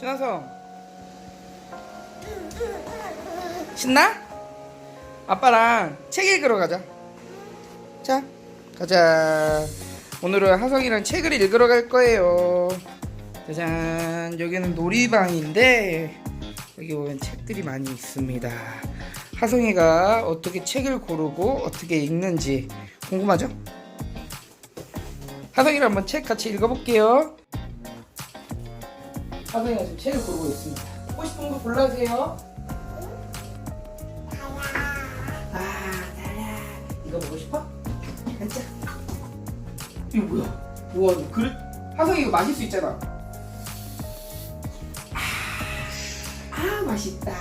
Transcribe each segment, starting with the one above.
신나서 신나? 아빠랑 책 읽으러 가자. 자, 가자. 오늘은 하성이랑 책을 읽으러 갈 거예요. 짜잔, 여기는 놀이방인데 여기 보면 책들이 많이 있습니다. 하성이가 어떻게 책을 고르고 어떻게 읽는지 궁금하죠? 하성이랑 한번 책 같이 읽어볼게요. 하성이가 지금 책을 고르고 있습니다. 보고 싶은 거 골라세요. 아, 나야. 이거 보고 싶어? 앉아. 이거 뭐야? 우와, 너 그릇. 하성이 이거 마실 수 있잖아. 아, 아 맛있다.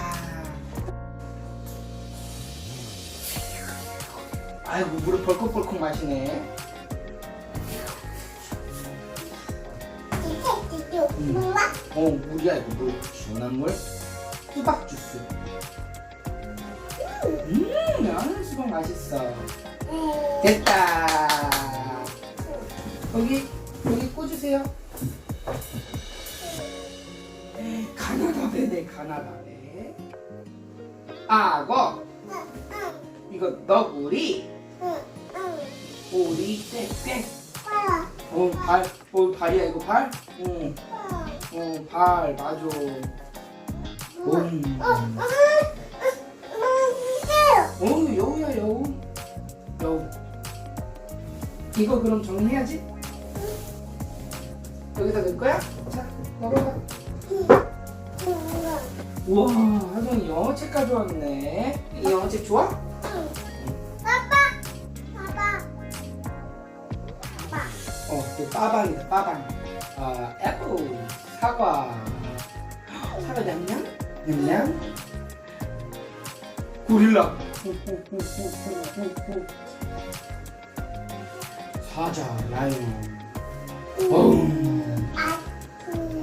아이고, 물을 벌컥벌컥 마시네. 어, 물이야, 이거 물. 시원한 물. 수박 주스. 음, 나는 수박 맛있어. 됐다. 여기 여기 꽂으세요. 가나다 배네 가나다 배. 악어 이거 너구리 오리 땡땡. 어, 발, 어, 발이야 이거 발? 응, 어, 발 맞아. 음. 어, 여우야 여우. 여우. 이거 그럼 정리해야지. 여기다 넣을 거야? 자, 넣어봐. 우와, 하동이 영어책 가져왔네. 이 영어책 좋아? 어, 또 빠방이다, 빠방. 아, 애플, 사과. 사과 냠냠? 냠냠? 고릴라. 사자, 라이온. 어우.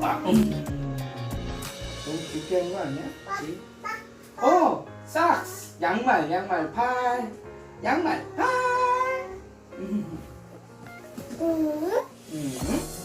아, 음. 너무 깊게 한 거 아니야? 그치? 어! 삭스! 양말, 양말, 팔. 양말, 팔. 음. 음.